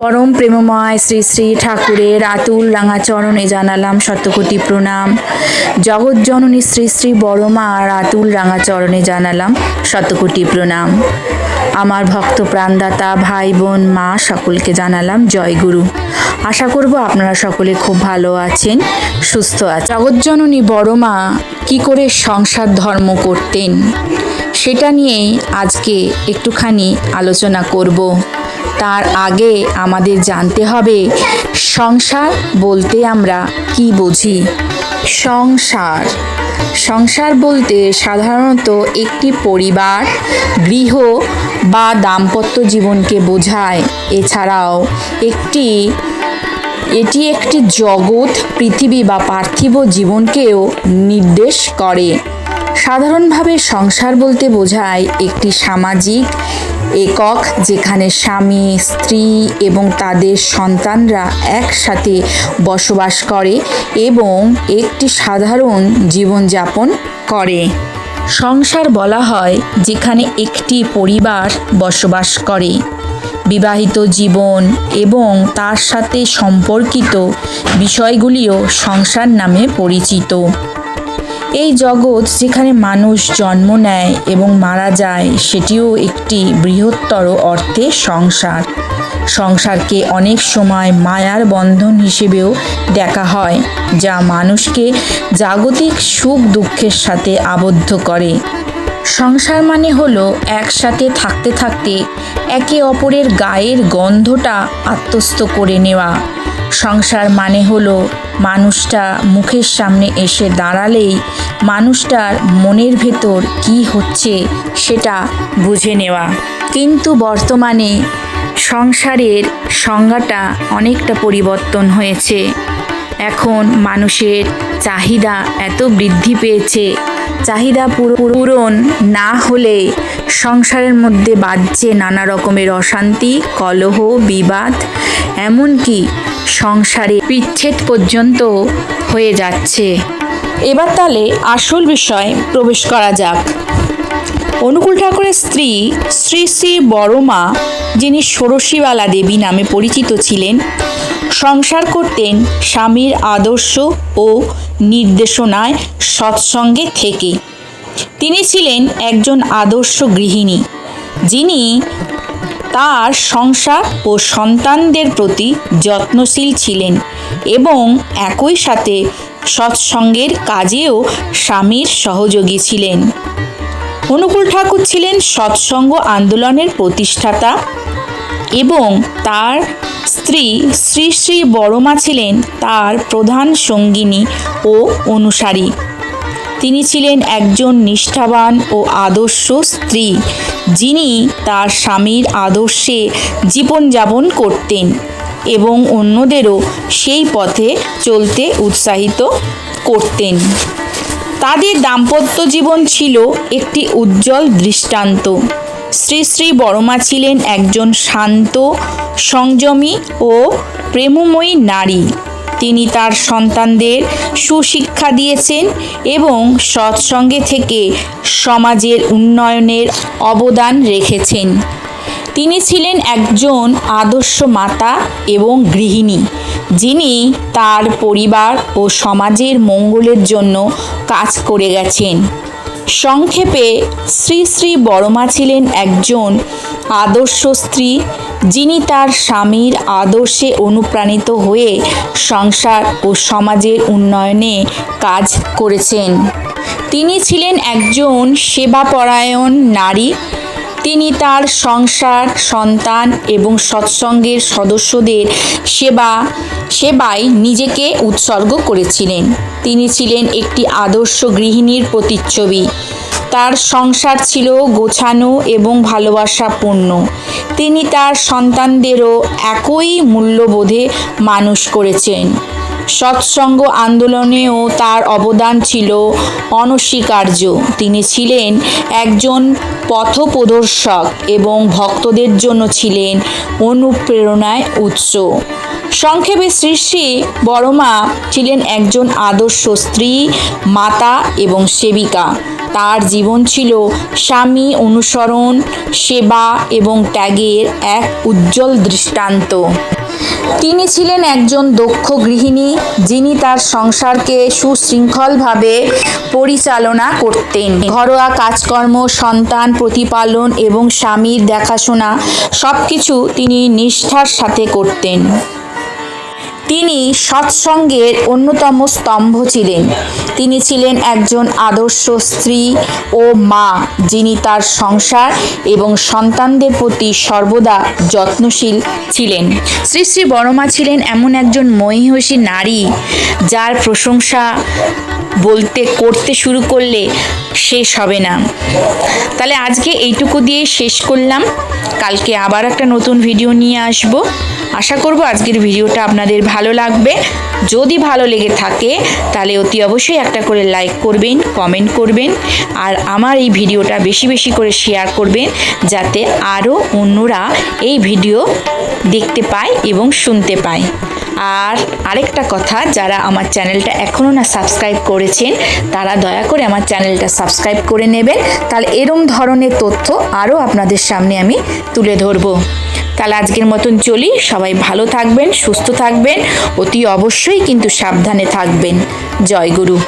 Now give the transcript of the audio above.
পরম প্রেমময় শ্রী শ্রী ঠাকুরের আতুল রাঙাচরণে জানালাম শতকোটি প্রণাম। জগৎজননী শ্রী শ্রী বড়মার আতুল রাঙাচরণে জানালাম শতকোটি প্রণাম। আমার ভক্ত প্রাণদাতা, ভাই, বোন, মা, সকলকে জানালাম জয় গুরু। আশা করব আপনারা সকলে খুব ভালো আছেন, সুস্থ আছেন জগৎজননী বড়মা কি করে সংসার ধর্ম করতেন, সেটা নিয়েই আজকে একটুখানি আলোচনা করব। তার আগে আমাদের জানতে হবে, সংসার বলতে আমরা কি বুঝি? সংসার। সংসার বলতে সাধারণত একটি পরিবার, গৃহ বা দাম্পত্য জীবনকে বোঝায়। এছাড়াও একটি, এটি একটি জগৎ, পৃথিবী বা পার্থিব জীবনকেও নির্দেশ করে। সাধারণভাবে সংসার বলতে বোঝায় একটি সামাজিক একক, যেখানে স্বামী, স্ত্রী এবং তাদের সন্তানরা একসাথে বসবাস করে এবং একটি সাধারণ জীবনযাপন করে। সংসার বলা হয় যেখানে একটি পরিবার বসবাস করে। বিবাহিত জীবন এবং তার সাথে সম্পর্কিত বিষয়গুলিও সংসার নামে পরিচিত। এই জগৎ যেখানে মানুষ জন্ম নেয় এবং মারা যায়, সেটিও একটি বৃহত্তর অর্থে সংসার। সংসারকে অনেক সময় মায়ার বন্ধন হিসেবেও দেখা হয়, যা মানুষকে জাগতিক সুখ দুঃখের সাথে আবদ্ধ করে। সংসার মানে হলো একসাথে থাকতে থাকতে একে অপরের গায়ের গন্ধটা আত্মস্থ করে নেওয়া। সংসার মানে হলো মানুষটা মুখের সামনে এসে দাঁড়ালেই মানুষটার মনের ভেতর কি হচ্ছে সেটা বুঝে নেওয়া। কিন্তু বর্তমানে সংসারের সংজ্ঞাটা অনেকটা পরিবর্তন হয়েছে। এখন মানুষের চাহিদা এত বৃদ্ধি পেয়েছে। চাহিদা পূরণ না হলে সংসারের মধ্যে বাজছে নানা রকমের অশান্তি, কলহ, বিবাদ, এমনকি সংসারে বিচ্ছেদ পর্যন্ত হয়ে যাচ্ছে। এবার তাহলে আসল বিষয় প্রবেশ করা যাক। অনুকূল ঠাকুরের স্ত্রী শ্রী শ্রী বড়মা, যিনি ষোড়শীবালা দেবী নামে পরিচিত ছিলেন, সংসার করতেন স্বামীর আদর্শ ও নির্দেশনায় সৎসঙ্গে থেকে। তিনি ছিলেন একজন আদর্শ গৃহিণী, যিনি তার সংসার ও সন্তানদের প্রতি যত্নশীল ছিলেন এবং একই সাথে সৎসঙ্গের কাজেও স্বামীর সহযোগী ছিলেন। অনুকূল ঠাকুর ছিলেন সৎসঙ্গ আন্দোলনের প্রতিষ্ঠাতা এবং তার স্ত্রী শ্রী শ্রী বড়মা ছিলেন তার প্রধান সঙ্গিনী ও অনুসারী। তিনি ছিলেন একজন নিষ্ঠাবান ও আদর্শ স্ত্রী, যিনি তার স্বামীর আদর্শে জীবনযাপন করতেন। এবং অন্যদেরও সেই পথে চলতে উৎসাহিত করতেন। তাদের দাম্পত্য জীবন ছিল একটি উজ্জ্বল দৃষ্টান্ত। শ্রী শ্রী বড়মা ছিলেন একজন শান্ত, সংযমী ও প্রেমময়ী নারী। তিনি তার সন্তানদের সুশিক্ষা দিয়েছেন এবং সৎসঙ্গে থেকে সমাজের উন্নয়নের অবদান রেখেছেন। তিনি ছিলেন একজন আদর্শ মাতা এবং গৃহিণী, যিনি তার পরিবার ও সমাজের মঙ্গলের জন্য কাজ করে গেছেন। সংক্ষেপে শ্রী শ্রী বড়মা ছিলেন একজন আদর্শ স্ত্রী, যিনি তার স্বামীর আদর্শে অনুপ্রাণিত হয়ে সংসার ও সমাজের উন্নয়নে কাজ করেছেন। তিনি ছিলেন একজন সেবাপরায়ণ নারী তিনি তার সংসার, সন্তান এবং সৎসঙ্গের সদস্যদের সেবা, সেবায় নিজেকে উৎসর্গ করেছিলেন। তিনি ছিলেন একটি আদর্শ গৃহিণীর প্রতিচ্ছবি। তার সংসার ছিল গোছানো এবং ভালোবাসাপূর্ণ। তিনি তার সন্তানদেরও একই মূল্যবোধে মানুষ করেছেন। সৎসঙ্গ আন্দোলনেও তার অবদান ছিল অনস্বীকার্য। তিনি ছিলেন একজন পথপ্রদর্শক এবং ভক্তদের জন্য ছিলেন অনুপ্রেরণায় উৎস। সংক্ষেপে শ্রী শ্রী বড়মা ছিলেন একজন আদর্শ স্ত্রী, মাতা এবং সেবিকা। তার জীবন ছিল স্বামী অনুসরণ, সেবা এবং ত্যাগের এক উজ্জ্বল দৃষ্টান্ত। তিনি ছিলেন একজন দক্ষ গৃহিণী, যিনি তার সংসারকে সুশৃঙ্খলভাবে পরিচালনা করতেন। ঘরোয়া কাজকর্ম, সন্তান প্রতিপালন এবং স্বামীর দেখাশোনা সব কিছু তিনি নিষ্ঠার সাথে করতেন। তিনি সৎসঙ্গের অন্যতম স্তম্ভ ছিলেন। তিনি ছিলেন একজন আদর্শ স্ত্রী ও মা, যিনি তার সংসার এবং সন্তানদের প্রতি সর্বদা যত্নশীল ছিলেন। শ্রী শ্রী বড়মা ছিলেন এমন একজন মহিষী নারী, যার প্রশংসা বলতে, করতে শুরু করলে শেষ হবে না। তাহলে আজকে এইটুকু দিয়ে শেষ করলাম। কালকে আবার একটা নতুন ভিডিও নিয়ে আসব। আশা করব আজকের ভিডিওটা আপনাদের ভালো লাগবে। যদি ভালো লেগে থাকে, তাহলে অতি অবশ্যই একটা করে লাইক করবেন কমেন্ট করবেন, আর আমার এই ভিডিওটা বেশি বেশি করে শেয়ার করবেন, যাতে আরও অন্যরা এই ভিডিও দেখতে পায় এবং শুনতে পায়। আর আরেকটা কথা, যারা আমার চ্যানেলটা এখনও না সাবস্ক্রাইব করেছেন, তারা দয়া করে আমার চ্যানেলটা সাবস্ক্রাইব করে নেবেন। তাহলে এরম ধরনের তথ্য আরও আপনাদের সামনে আমি তুলে ধরবো। তাহলে আজকের মতন চলি। সবাই ভালো থাকবেন, সুস্থ থাকবেন। অতি অবশ্যই কিন্তু সাবধানে থাকবেন। জয় গুরু।